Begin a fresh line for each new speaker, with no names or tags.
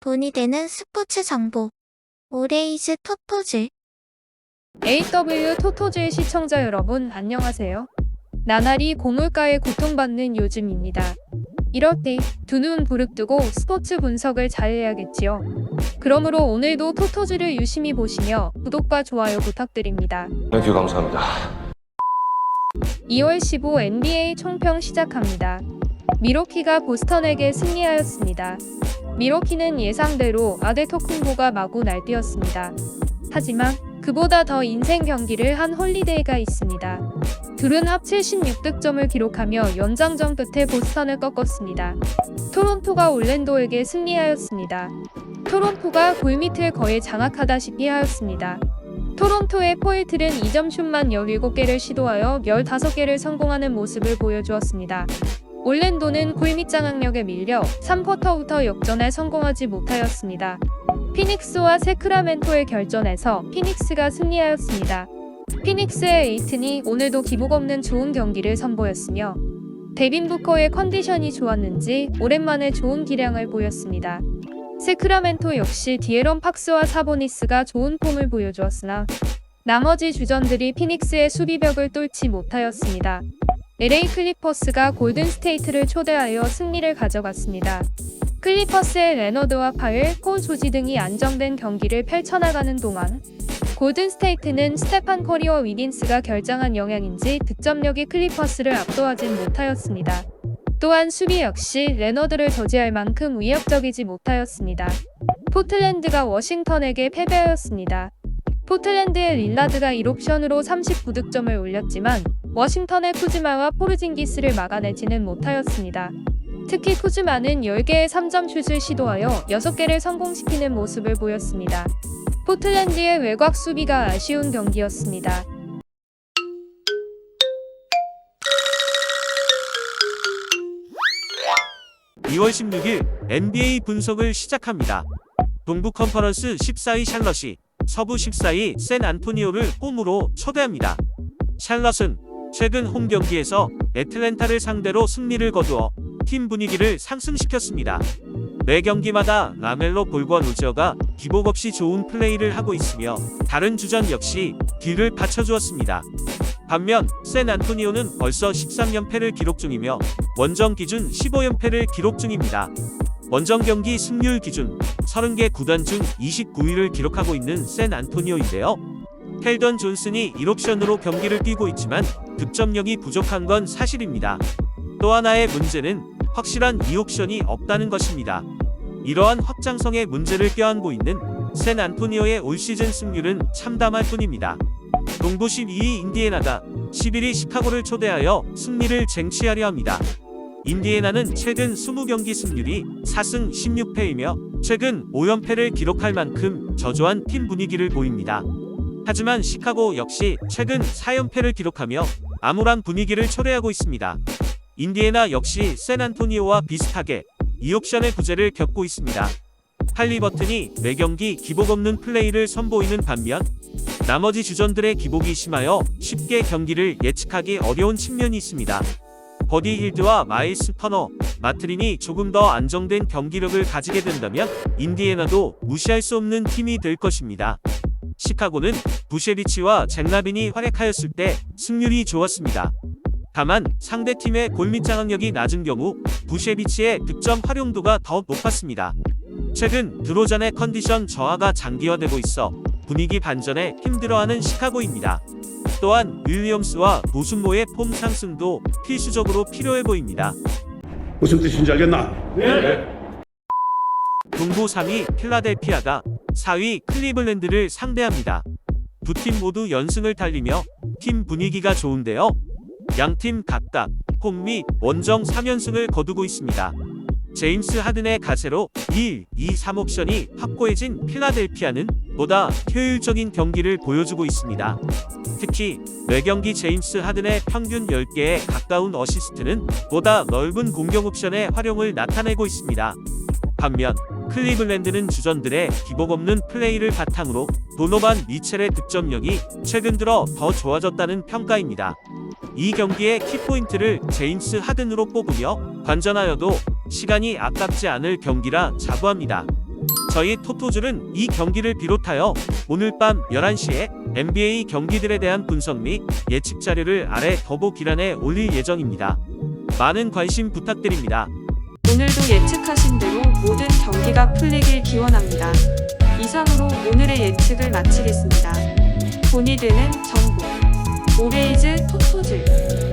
돈이 되는 스포츠 정보. 오레이즈 토토즈.
AW 토토즈의 시청자 여러분 안녕하세요. 나날이 고물가에 고통받는 요즘입니다. 이럴 때 두 눈 부릅뜨고 스포츠 분석을 잘해야겠지요. 그러므로 오늘도 토토즈를 유심히 보시며 구독과 좋아요 부탁드립니다.
땡큐 감사합니다.
2월 15 NBA 총평 시작합니다. 미로키가 보스턴에게 승리하였습니다. 미로키는 예상대로 아데토쿤보가 마구 날뛰었습니다. 하지만 그보다 더 인생 경기를 한 홀리데이가 있습니다. 둘은 합 76득점을 기록하며 연장전 끝에 보스턴을 꺾었습니다. 토론토가 올랜도에게 승리하였습니다. 토론토가 골밑을 거의 장악하다시피 하였습니다. 토론토의 포일틀은 2점 슛만 17개를 시도하여 15개를 성공하는 모습을 보여주었습니다. 올랜도는 골밑 장악력에 밀려 3쿼터부터 역전에 성공하지 못하였습니다. 피닉스와 세크라멘토의 결전에서 피닉스가 승리하였습니다. 피닉스의 에이튼이 오늘도 기복 없는 좋은 경기를 선보였으며 데빈 부커의 컨디션이 좋았는지 오랜만에 좋은 기량을 보였습니다. 세크라멘토 역시 디에런 팍스와 사보니스가 좋은 폼을 보여주었으나 나머지 주전들이 피닉스의 수비벽을 뚫지 못하였습니다. LA 클리퍼스가 골든 스테이트를 초대하여 승리를 가져갔습니다. 클리퍼스의 레너드와 파일, 콜 조지 등이 안정된 경기를 펼쳐나가는 동안 골든 스테이트는 스테판 커리와 위긴스가 결정한 영향인지 득점력이 클리퍼스를 압도하진 못하였습니다. 또한 수비 역시 레너드를 저지할 만큼 위협적이지 못하였습니다. 포틀랜드가 워싱턴에게 패배하였습니다. 포틀랜드의 릴라드가 1옵션으로 39득점을 올렸지만 워싱턴의 쿠즈마와 포르징기스를 막아내지는 못하였습니다. 특히 쿠즈마는 10개의 3점 슛을 시도하여 6개를 성공시키는 모습을 보였습니다. 포틀랜드의 외곽 수비가 아쉬운 경기였습니다.
2월 16일 NBA 분석을 시작합니다. 동부 컨퍼런스 14위 샬럿이 서부 14위 샌 안토니오를 홈으로 초대합니다. 샬럿은 최근 홈 경기에서 애틀랜타를 상대로 승리를 거두어 팀 분위기를 상승시켰습니다. 매 경기마다 라멜로 볼과 루지어가 기복 없이 좋은 플레이를 하고 있으며 다른 주전 역시 뒤를 받쳐주었습니다. 반면 샌 안토니오는 벌써 13연패를 기록 중이며 원정 기준 15연패를 기록 중입니다. 원정 경기 승률 기준 30개 구단 중 29위를 기록하고 있는 샌 안토니오인데요. 켈던 존슨이 1옵션으로 경기를 뛰고 있지만 득점력이 부족한 건 사실입니다. 또 하나의 문제는 확실한 2옵션이 없다는 것입니다. 이러한 확장성의 문제를 껴안고 있는 샌 안토니오의 올 시즌 승률은 참담할 뿐입니다. 동부 12위 인디애나가 11위 시카고를 초대하여 승리를 쟁취하려 합니다. 인디애나는 최근 20경기 승률이 4승 16패이며 최근 5연패를 기록할 만큼 저조한 팀 분위기를 보입니다. 하지만 시카고 역시 최근 4연패를 기록하며 암울한 분위기를 초래하고 있습니다. 인디애나 역시 샌안토니오와 비슷하게 2옵션의 부재를 겪고 있습니다. 할리버튼이 매 경기 기복 없는 플레이를 선보이는 반면 나머지 주전들의 기복이 심하여 쉽게 경기를 예측하기 어려운 측면이 있습니다. 버디 힐드와 마일스 터너, 마트린이 조금 더 안정된 경기력을 가지게 된다면 인디애나도 무시할 수 없는 팀이 될 것입니다. 시카고는 부셰비치와 잭라빈이 활약하였을 때 승률이 좋았습니다. 다만 상대 팀의 골밑 장악력이 낮은 경우 부셰비치의 득점 활용도가 더 높았습니다. 최근 드로잔의 컨디션 저하가 장기화되고 있어 분위기 반전에 힘들어하는 시카고입니다. 또한 윌리엄스와 노순모의 폼 상승도 필수적으로 필요해 보입니다.
무슨 뜻인지 알겠나?
동부 3위 필라델피아가 4위 클리블랜드를 상대합니다. 두 팀 모두 연승을 달리며 팀 분위기가 좋은데요. 양팀 각각 홈 및 원정 3연승을 거두고 있습니다. 제임스 하든의 가세로 1, 2, 3 옵션이 확고해진 필라델피아는 보다 효율적인 경기를 보여주고 있습니다. 특히 매경기 제임스 하든의 평균 10개에 가까운 어시스트는 보다 넓은 공격 옵션의 활용을 나타내고 있습니다. 반면 클리블랜드는 주전들의 기복 없는 플레이를 바탕으로 도노반 미첼의 득점력이 최근 들어 더 좋아졌다는 평가입니다. 이 경기의 키포인트를 제임스 하든으로 뽑으며 관전하여도 시간이 아깝지 않을 경기라 자부합니다. 저희 토토즐은 이 경기를 비롯하여 오늘 밤 11시에 NBA 경기들에 대한 분석 및 예측 자료를 아래 더보 기란에 올릴 예정입니다. 많은 관심 부탁드립니다.
오늘도 예측하신 대로 모든 경기가 풀리길 기원합니다. 이상으로 오늘의 예측을 마치겠습니다. 돈이 되는 정보. 오레이즈 토토즐.